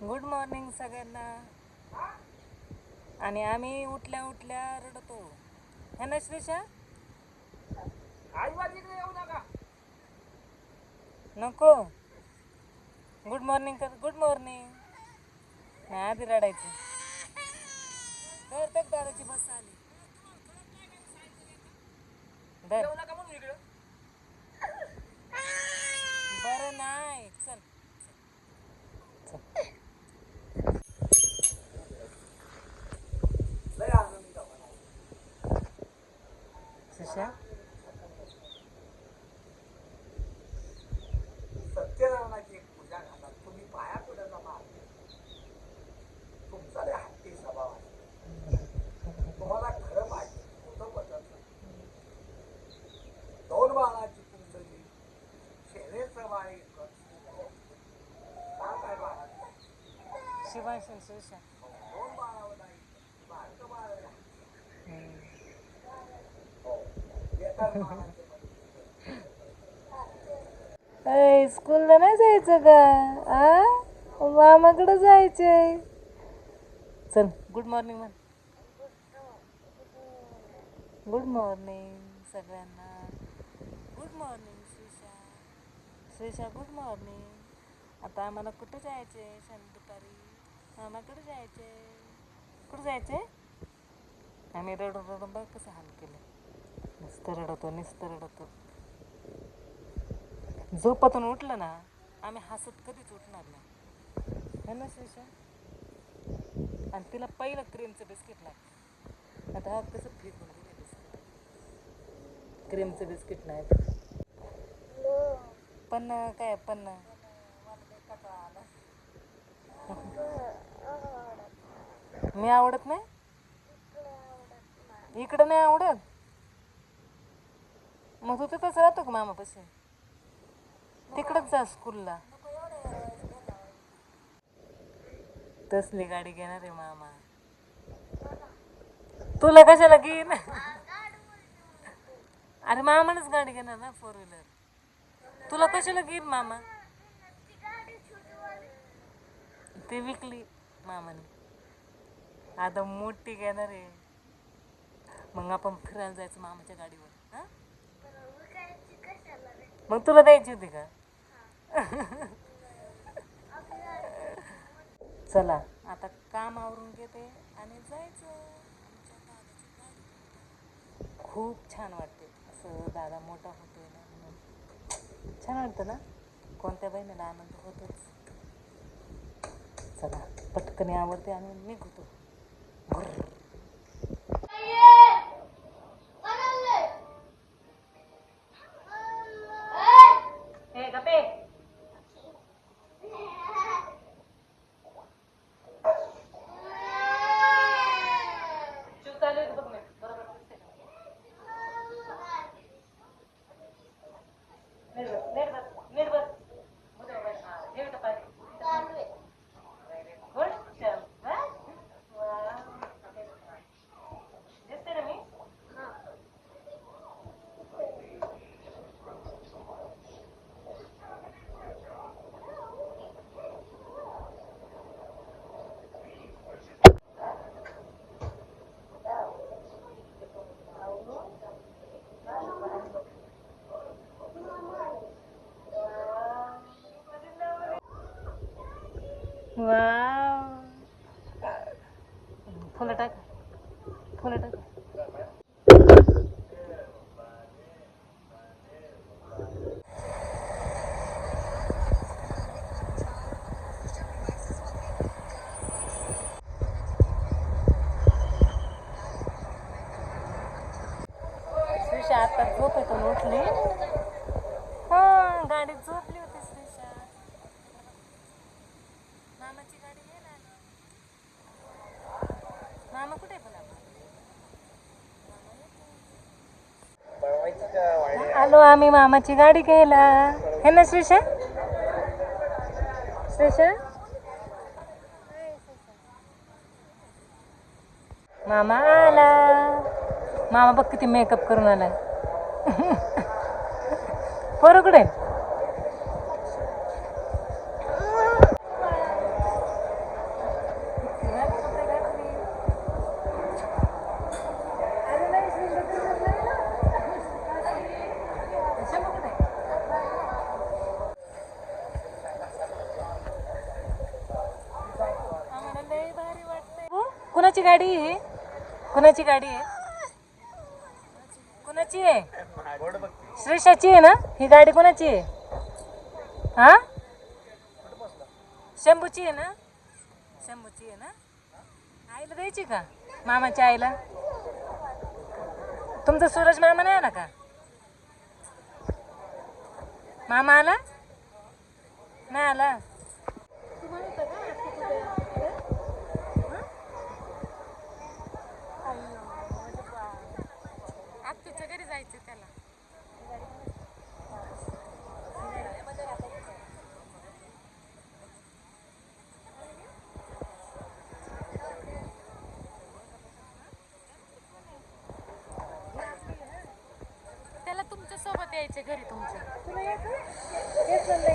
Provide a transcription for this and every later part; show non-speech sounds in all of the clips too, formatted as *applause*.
Good morning सगळ्यांना. आणि आम्ही उठल्या उठल्या रडतो. है ना श्रीषा नका. नको. गुड मॉर्निंग कर गुड मॉर्निंग नाही आधी रडायचं. तर तर दादाची बस आली. बरं नाही चल लय आनंदी जाऊ सुशा सत्यनारायणाची एक पूजा घाला. तुम्ही पाया पडायला मार तुमचा लय हत्ती स्वभाव आहे. तुम्हाला खरं पाहिजे. होतं पटत नाही. दोन बाणाची कुंडली शेरेचं बाळे काय बाळा शिवांश सुशा दोन बाणावर नाही बारकं बाळ आहे. हम्म. एकाच बाणाचे पण. अय स्कूलला नाही जायचं का आ? मामाकडे जायचंय. चल गुड मॉर्निंग म्हण. गुड मॉर्निंग सगळ्यांना. Good morning Shrisha Shrisha good morning आता आम्हाला कुठं जायचंय? शांत दुपारी. मामाकडे जायचंय. कुठं जायचंय? आम्ही रडून रडून बघ कसं हाल केलं नुसतं रडतो नुसतं झोपातून उठलं ना आम्ही हसत कधीच उठणार नाही. है ना श्रीषा आणि तिला पहिलं क्रीमचं बिस्किट लागतं. आता हा कसं फेकून दिलं बिस्किट क्रीमचं बिस्किट नाही. पण काय पण. मी आवडत नाही? इकडं नाही आवडत? मग तू तिथंच राहतो का मामापाशी? तिकडच जा स्कूलला तसली गाडी घेणार आहे मामा. तुला कशाला घेईन? अरे मामानच गाडी घेणार ना फोर व्हीलर तुला कशाला घेईन मामा? ते विकली मामाने. आता मोठी घेणार आहे. मग आपण फिरायला जायचं मामाच्या गाडीवर. मग तुला द्यायची होती का? चला. आता काम आवरून घेते आणि जायचं. खूप छान वाटते. असं दादा मोठा होतोय ना म्हणून. छान वाटतं ना? कोणत्या बहिणीला आनंद होतोच. चला. पटकन आवडते आणि निघतो हे गप्पे चूक चालू आहे का बघ नीट. बरोबर दिसते का? नीट बस, नीट बस, नीट बस. मुद्दा बस. हा, ठेव इथं पाय. Very good. चल. हा? Wow. दिसते ना मी वाव. फुलं टाक फुलं टाक श्रीषा आता झोपेतून उठली हा गाडीत झोपली होती श्रीषा मामाची गाडी घे ना मामा कुठे आहे पण आलो आम्ही मामाची गाडी घ्यायला. हे ना श्रीषा श्रीषा मामा आला. मामा बघ किती मेकअप करून आला बरं *laughs* कुणाची गाडी आहे? कुणाची आहे? श्रीषाची आहे ना? ही गाडी कुणाची आहे? हा? शंभूची आहे ना? शंभूची आहे ना? आईला द्यायची का? मामाच्या आईला? तुमचा सूरज मामा नाही आला का? मामा आला? नाही आला आत्याच्या घरी जायचं त्याला त्याला तुमच्या सोबत यायचे घरी तुमच्या तुला यायचं तेच म्हणलं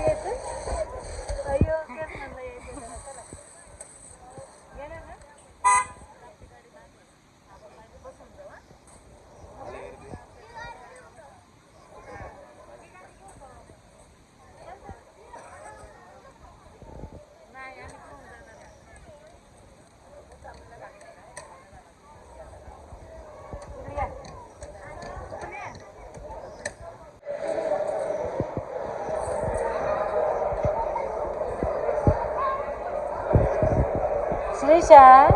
Lucia?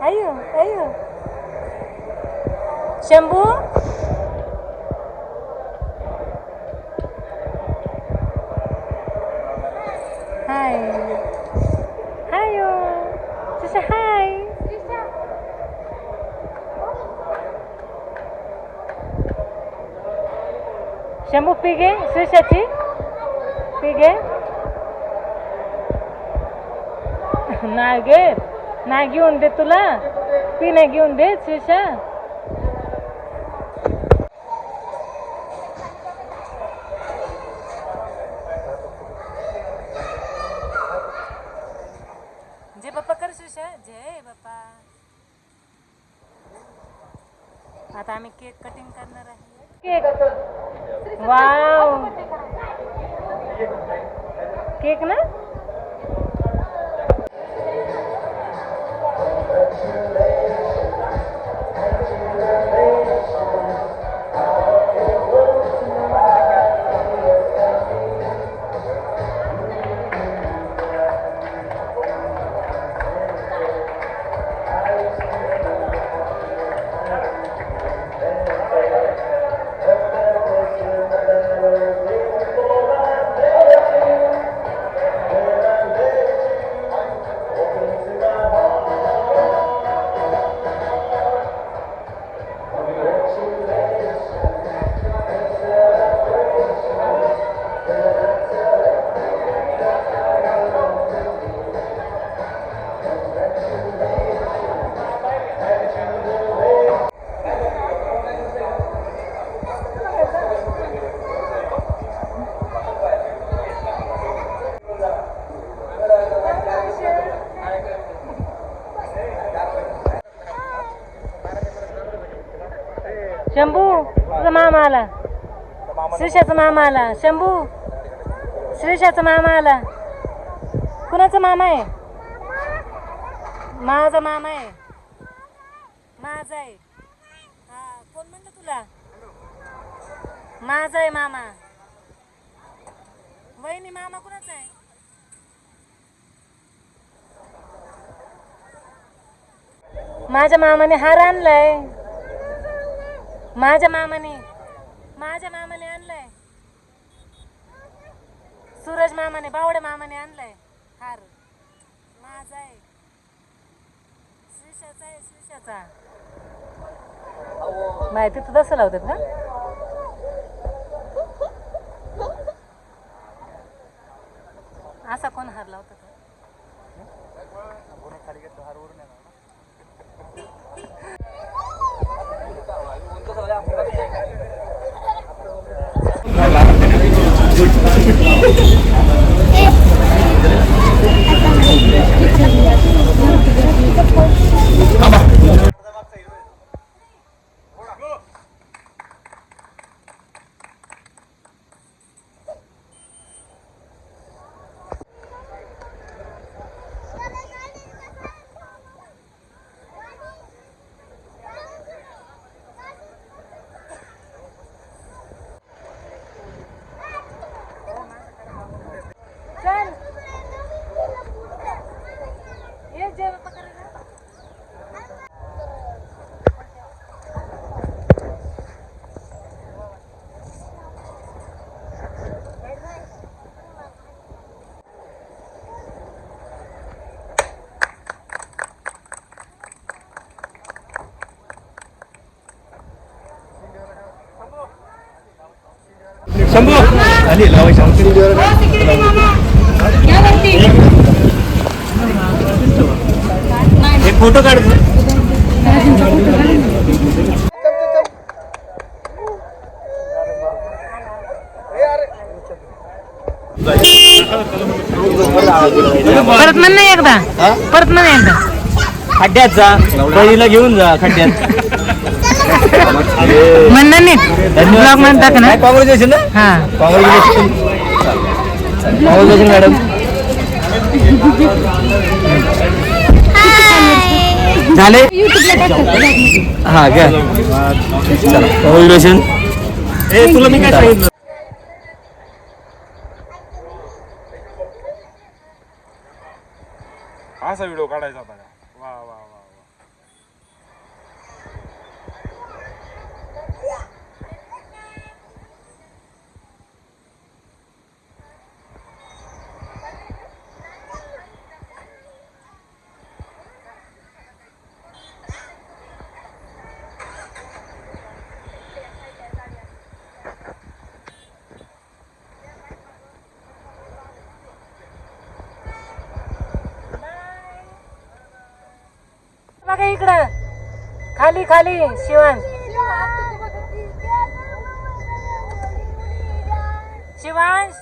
Ayun, you, Shampoo? Hi. Hayo. Sisa, hi. Sisa. Shampoo pige? Eh? Sisa, chi? Pige? Pige? Eh? नाही घे. नाही घेऊन दे तुला. ती नाही घेऊन दे श्रीषा जय बाप्पा कर श्रीषा जय बाप्पा. आता आम्ही केक कटिंग करणार आहे. केक. वाव. केक ना? शंभू तुझा मामा आला. श्रीषाचा मामा आला. शंभू श्रीषाचा मामा आला. कुणाचा मामा आहे? माझा मामा आहे. माझा आहे. हा कोण म्हणलं तुला? माझा आहे मामा. वहिनी मामा कुणाचा आहे? माझ्या मामाने हार आणलाय. माझ्या मामाने माझ्या मामाने आणलाय. सूरज मामाने बावड्या मामाने आणलाय. हार. माझा आहे. श्रीषाचा आहे श्रीषाचा. माहिती तू तसं लावतात ना असा कोण हार लावतात I *laughs* can't. Eh. का? एक फोटो काढ परत म्हण नाही एकदा. परत म्हण एकदा. खड्ड्यात जा. बळीला घेऊन जा खड्ड्यात. म्हणणं नीट. ब्लॉगमध्ये टाक ना. कॉंग्रॅच्युलेशन ना. हा. कॉंग्रॅच्युलेशन मॅडम झाले? हा घ्या. चला. कॉंग्रॅच्युलेशन ए तुला मी काय सांगितलं? असा व्हिडिओ काढायचा होता बघा इकडं. खाली खाली शिवांश शिवांश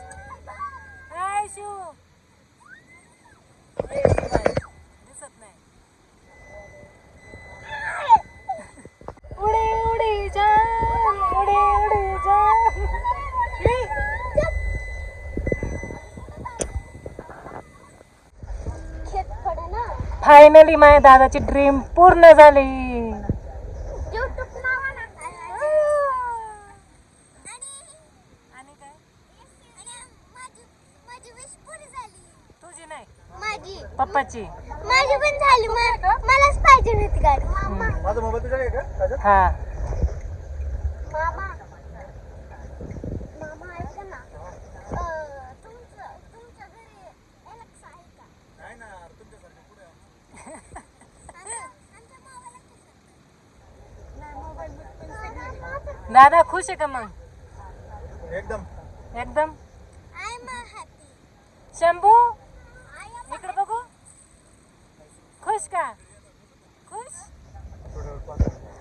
फायनली माझ्या दादाची ड्रीम पूर्ण झाली आणि काय तुझी नाही माझी पप्पाची माझी पण झाली म- मलाच पाहिजे नव्हती गाडी माझा मोबाईल तुझ्याकडे आहे का त्याच्यात? हा मामा मामा ऐका ना अं, तुमचं तुमच्या घरी एलेक्सा आहे का नाही ना तुमच्यासारखं पुढे आहे. आमच्या- आमच्या मामाला कसं? नाही, मोबाईल पण सगळं- दादा खुश आहे का मग? एकदम. एकदम. शंभू? इकडे बघू. खुश का? खुश?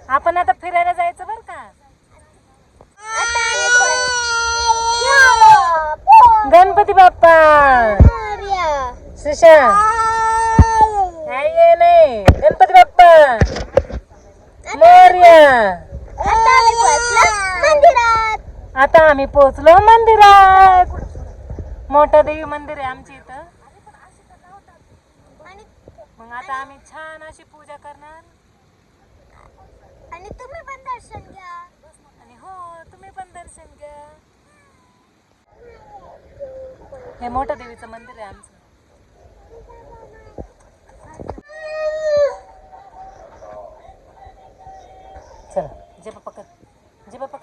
आपण आता फिरायला जायचं बर का. गणपती बाप्पा. मोरया. सुशा काय नाही गणपती बाप्पा. मोर्या. मंदिरात. आता आम्ही पोहोचलो मंदिरात. मोठं देवी मंदिर आहे आमच्या इथं. आणि मग आता आम्ही छान अशी पूजा करणार. आणि तुम्ही पण दर्शन घ्या. आणि हो तुम्ही पण दर्शन घ्या. हे मोठं देवीचं मंदिर आहे आमचं. चला जेबा पकड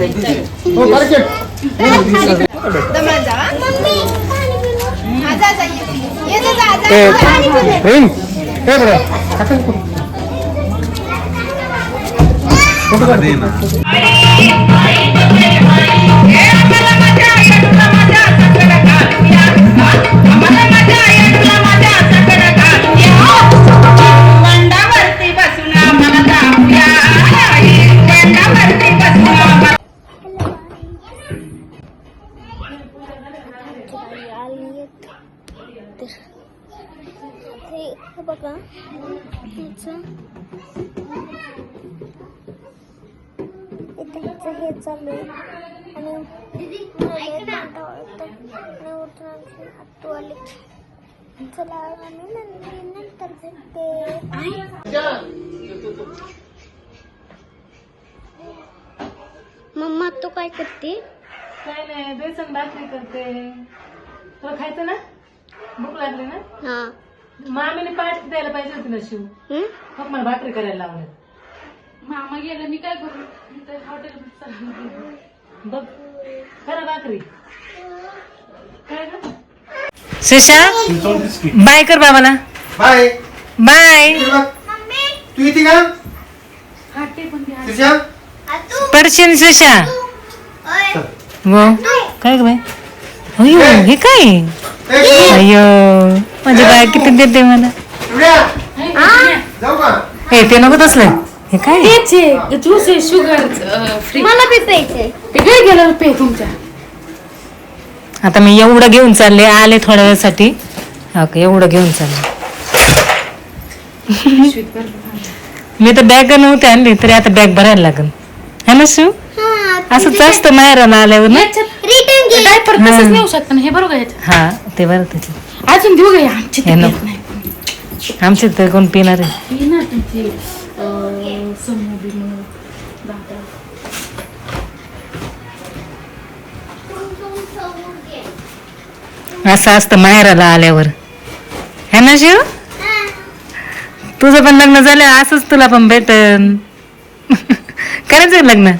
Hey, bro. तुला खायचं ना? भूक लागली ना? हा. मामीने पाठ द्यायला पाहिजे होती ना शिव हं? मग मला भाकरी करायला लावले मामा गेला मी काय करू? हॉटेल बघ करा भाकरी. काय ग? सुशा बाय कर बाबाला. बाय. बाय. मम्मी तू येते का? हाटे पण द्या तुझ्या आ तू पडशील सुशा. वो काय ग बाय अयो हे. काय? अयो माझी बाय किती देते मला? जाऊ का? हे ते नको तसलं. हे काय? ज्यूस आहे. शुगर फ्री मला बी प्यायचंय ते पे तुमच्या. आता मी एवढं घेऊन चालले आले थोड्या वेळासाठी. हा का एवढं घेऊन चालले. *laughs* मी तर बॅग नव्हते आणली तरी आता बॅग भरायला लागेल. है ना शिव? हा असं जास्त माहेराला आल्यावर ना? घे काय परत तसंच नेऊ शकता. ना हे बरोबर आहे. हा ते बरं त्याचे. अजून देऊ आमची हे नको. आमचे तर कोण पिणार आहे. ही ना तुमची अं, समू बिमू दादा. असं असतं माहेराला आल्यावर. है ना शिव? तुझं पण लग्न झालं असंच तुला पण भेटन. *laughs* करायचं लग्न?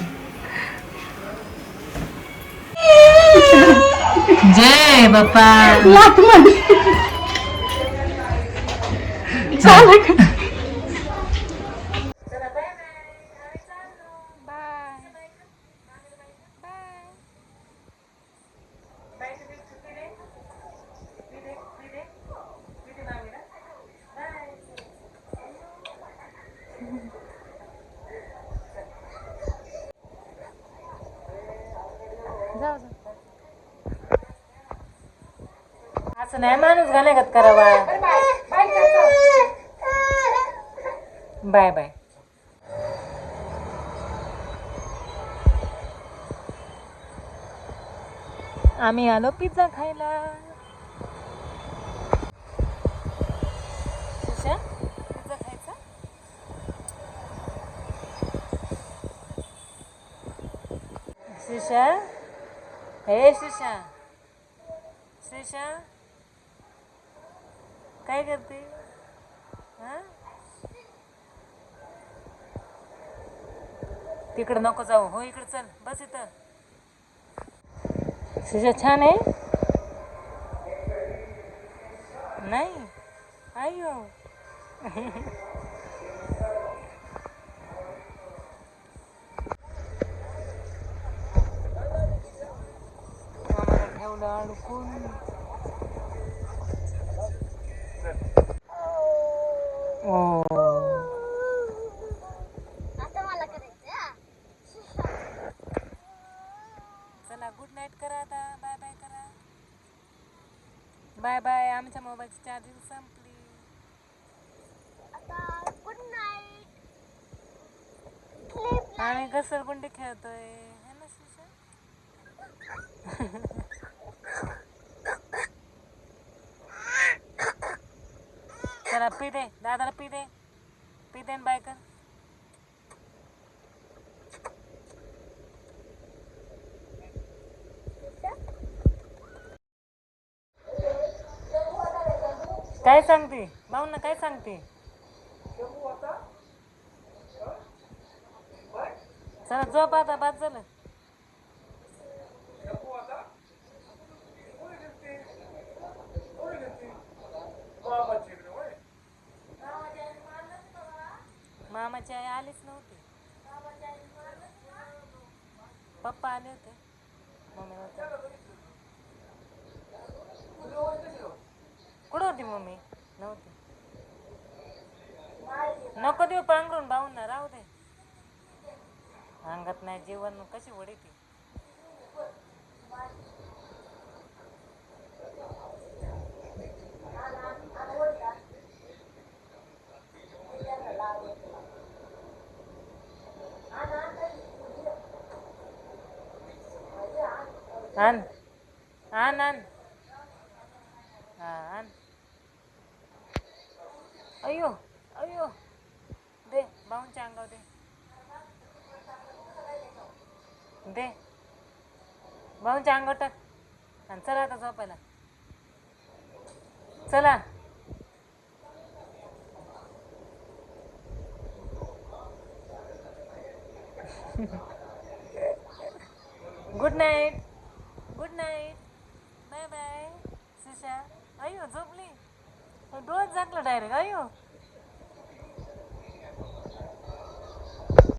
जय बाप्पा. लात मध्ये असं नाही माणूस घालायगत करावा. Bye bye. आम्ही आलो पिझ्झा खायला. शिशा पिझ्झा खायचा? सुशा? हे शिशा सुशा? काय करते? हा? तिकडं नको जाऊ. हो इकडं चल. बस इथं. सुशा छान आहे? नाही? आयो. ठेवलं अडकून ओ आता मला करायचंय हा. चला गुड नाईट करा आता बाय बाय करा बाय बाय मोबाईलची चार्जिंग संपली. गुड नाईट आम्ही घसरगुंडी खेळतोय. है ना सुशा? चला पी दे. दादाला पी दे. पी काय सांगते? भाऊना काय सांगते? चला झोप आता बाद झालं. मामाची आई आलीच नव्हती. पप्पा आले होते. मम्मी होते. कुठं होती मम्मी? नव्हती नको देऊ पांघरून भाऊन ना राहू दे. अंगात नाही जीवन कशी वडी ती आण. आण आण. हा आण. अयो अयो दे भाऊंच्या अंगावर दे दे भाऊंच्या अंगावर टाक आणि चला आता झोपायला चला good night good night bye bye Susha अयो झोपली डोळ्यात झाकलं डायरेक्ट अयो